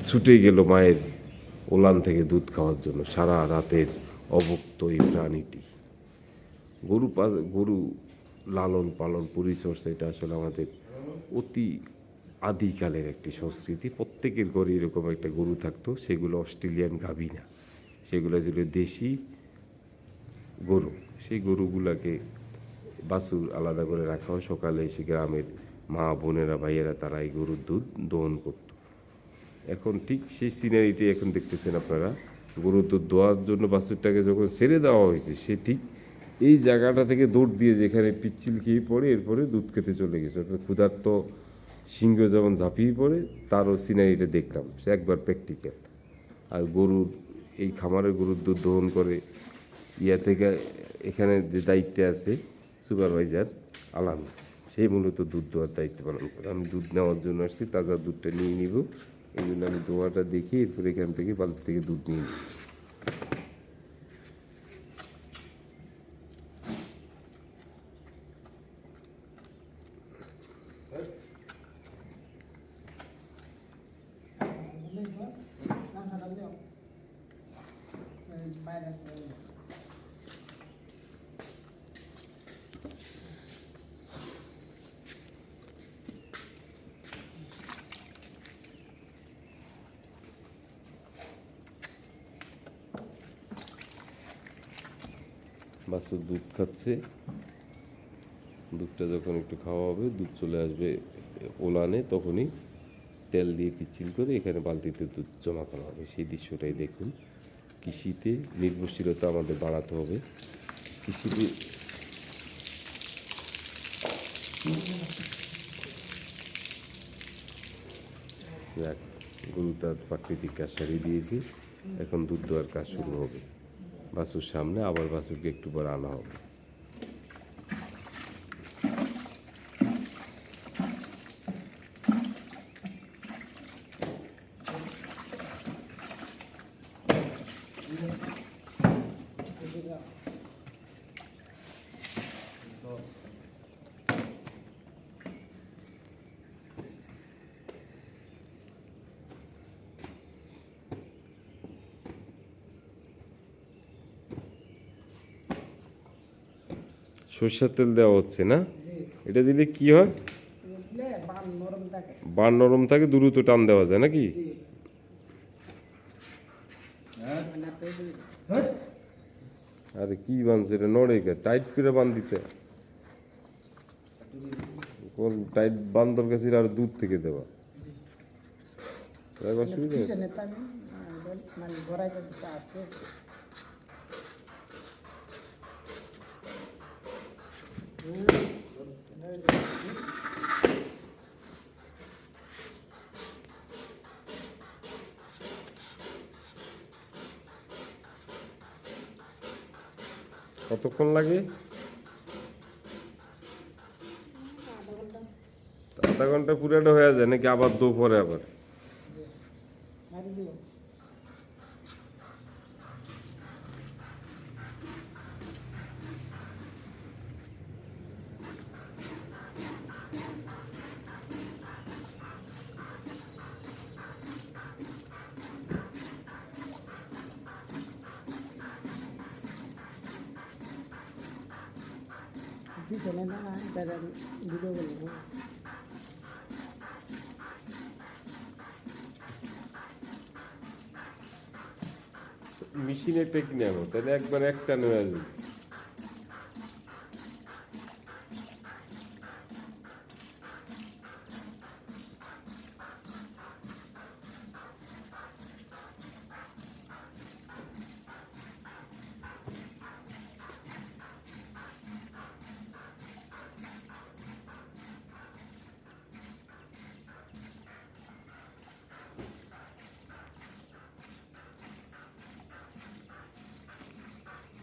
ছুটে গেল মায়ের ওলান থেকে দুধ খাওয়ার জন্য, সারা রাতের অভুক্ত এই প্রাণীটি। গরু গরু লালন পালন, পরিচর্যা, এটা আসলে আমাদের অতি আদিকালের একটি সংস্কৃতি। প্রত্যেকের ঘরে এরকম একটা গরু থাকতো, সেগুলো অস্ট্রেলিয়ান গাভী না। সেগুলো ছিল দেশি গরু। সেই গরুগুলাকে বাছুর আলাদা করে রাখা হয়। সকালে এসে গ্রামের মা, বোনেরা, ভাইয়েরা তারা এই গরুর দুধ দোহন করত। এখন ঠিক সেই সিনারিটি এখন দেখতেছেন আপনারা। গরুর দুধ দোয়ার জন্য বাছুরটাকে যখন ছেড়ে দেওয়া হয়েছে, সে ঠিক এই জায়গাটা থেকে দৌড় দিয়ে যেখানে পিচ্ছিল খেয়ে পড়ে, এরপরে দুধ খেতে চলে গেছে। অর্থাৎ ক্ষুধার্ত সিংহ যখন ঝাঁপিয়ে পড়ে, তারও সিনারিটা দেখলাম। সে একবার প্র্যাকটিক্যাল আর গরুর, এই খামারের গরুর দুধ দহন করে, ইয়া থেকে এখানে যে দায়িত্বে আছে সুপারভাইজার আলাম সেই মূলত দুধ দেওয়ার দায়িত্ব পালন করে। আমি দুধ নেওয়ার জন্য আসছি, তাজা দুধটা নিয়ে নিব। এই জন্য আমি দোয়াটা দেখি এরপর এখান থেকে বালতি থেকে দুধ নিয়ে নিই বাছুর দুধ খাচ্ছে। দুধটা যখন একটু খাওয়া হবে, দুধ চলে আসবে ওলানে, তখনই তেল দিয়ে পিচ্ছিল করে এখানে বালতিতে দুধ জমা করা হবে। সেই দৃশ্যটাই দেখুন। কৃষিতে নির্ভরশীলতা আমাদের বাড়াতে হবে। কৃষিতে যাক গরু তার প্রাকৃতিক কাজ সারিয়ে দিয়েছি। এখন দুধ দেওয়ার কাজ শুরু হবে। বাছুর সামনে আবার বাছুরকে একটু পরে আনা হবে। সর্ষের তেল দেওয়া হচ্ছে না? এটা দিলে কি হয়? বান নরম থাকে, দ্রুত টান দেওয়া যায়, নাকি? আরে কি বানছে এটা? নড়ে গে টাইট করে বান দিতে। টাইট বান দরকার আর দূর থেকে দেওয়া। অসুবিধা কতক্ষণ লাগে? আধা ঘণ্টা। পুরাটা হয়ে যায় নাকি আবার দো পরে আবার মারি দিও না দাদা বলে মেশিন কিনে আনো তাহলে একবার একটা নেওয়া যাবে।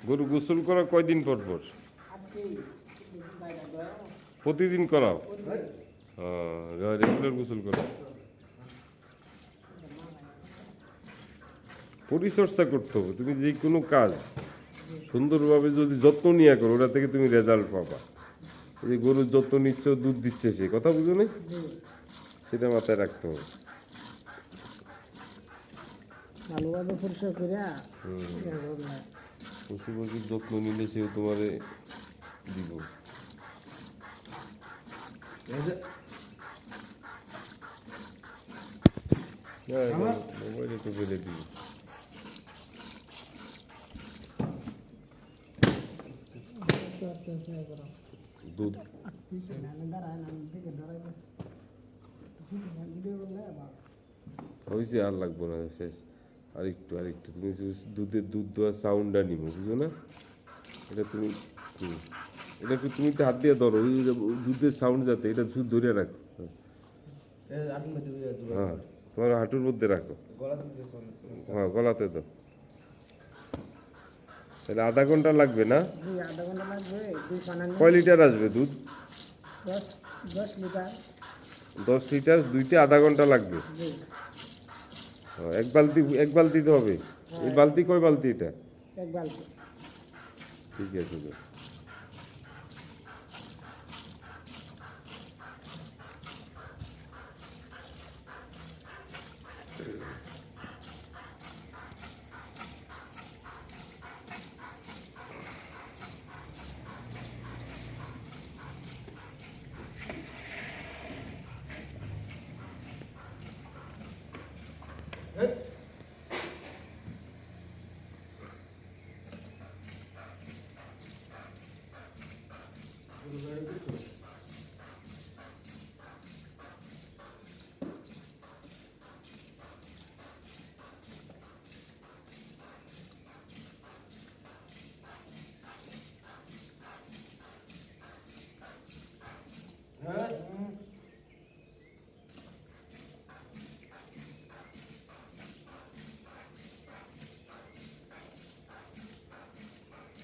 গরু গোসল করা কয়দিন পর পর? প্রতিদিন করাও? রেগুলার গোসল করো। পরিচর্যা করতে হবে তুমি যে কোনো কাজ সুন্দরভাবে যদি যত্ন নিয়ে করো ওটা থেকে তুমি রেজাল্ট পাবা। এই যে গরুর যত্ন নিচ্ছে দুধ দিচ্ছে সে কথা বুঝো না সেটা মাথায় রাখতে হবে। ভালোভাবে পরিষ্কার করে পশু পাখির যত্ন নিলে সেও তোমারে দিব। মোবাইলে তো ফেলে দিই দুধ। হয়েছে আর লাগবো না শেষ। আর একটু আর একটু তুমি দুধের দুধ দেওয়ার সাউন্ডটা নিবো বুঝো না? এটা তুমি হুম। এটা একটু তুমি একটু হাত দিয়ে ধরো ওই যে দুধের সাউন্ড যাতে এটা শুধু ধরে রাখো। হ্যাঁ তোমার হাঁটুর মধ্যে রাখো। হ্যাঁ গলাতে তো তাহলে আধা ঘণ্টা লাগবে না? দুই আধা ঘণ্টা লাগবে দুই পানা নিয়ে। কয় লিটার আসবে দুধ? দশ লিটার। দশ লিটার দুইতে আধা ঘণ্টা লাগবে? জি। এক বালতি এক বালতি তো হবে। এই বালতি কয় বালতি এটা? এক বালতি। ঠিক আছে। তো Hey.